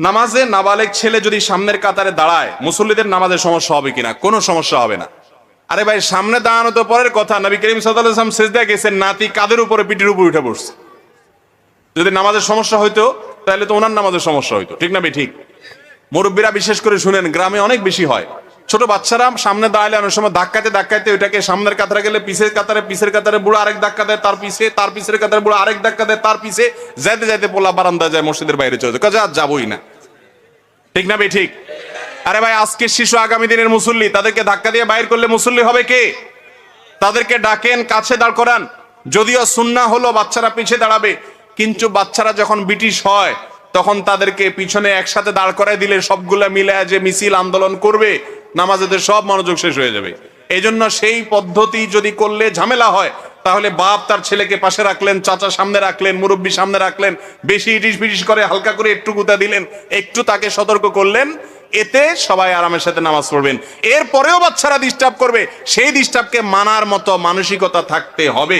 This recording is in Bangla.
নামাজে নাবালেক ছেলে যদি সামনের কাতারে দাঁড়ায়, মুসল্লিদের নামাজের সমস্যা হবে কিনা? কোনো সমস্যা হবে না। আরে ভাই, সামনে দাঁড়ানো তো পরের কথা। নবী করিম সাদাম সেজদা গেছেন, নাতি কাদের উপরে, পিঠের উপর উঠে বসছে? যদি নামাজের সমস্যা হইতো, তাহলে তো ওনার নামাজের সমস্যা হইতো। ঠিক না ভাই, ঠিক? মুরব্বীরা বিশেষ করে শুনেন, গ্রামে অনেক বেশি হয়। ছোট বাচ্চারা সামনে দাঁড়ালে অনেক সময় ধাক্কাতে ধাক্কাতে ওইটাকে সামনের কাতারে গেলে পিছের কাতারে পিছের কাতারে বুড়ো আরেক ধাক্কা দেয়, তার পিছে তার পিছের কাতারে বুড়ো আরেক ধাক্কা দেয়, তার পিছে যাইতে যাইতে পোলা বারান্দা যায়, মসজিদের বাইরে চলে যায়। আর যাবোই না। ঠিক না ভাই ঠিক? আরে ভাই আজকের শিশু আগামী দিনের মুসল্লি, তাদেরকে ধাক্কা দিয়ে বাইর করলে মুসল্লি হবে কে? তাদেরকে ডাকেন, কাছে দাঁড় করান। যদিও সুন্না হলো বাচ্চারা পিছে দাঁড়াবে, কিন্তু বাচ্চারা যখন ব্রিটিশ হয়, তখন তাদেরকে পিছনে একসাথে দাঁড় করায় দিলে সবগুলা মিলে যে মিছিল আন্দোলন করবে নামাজেদের সব মনোযোগ শেষ হয়ে যাবে। এই জন্য সেই পদ্ধতি যদি করলে ঝামেলা হয়, তাহলে বাপ তার ছেলেকে পাশে রাখলেন, চাচা সামনে রাখলেন, মুরব্বী সামনে রাখলেন, বেশি ইটিস পিটিস করে হালকা করে একটু গুতা দিলেন, একটু তাকে সতর্ক করলেন, এতে সবাই আরামের সাথে নামাজ পড়বেন। এরপরেও বাচ্চারা ডিস্টার্ব করবে। সেই ডিস্টার্বকে মানার মতো মানসিকতা থাকতে হবে।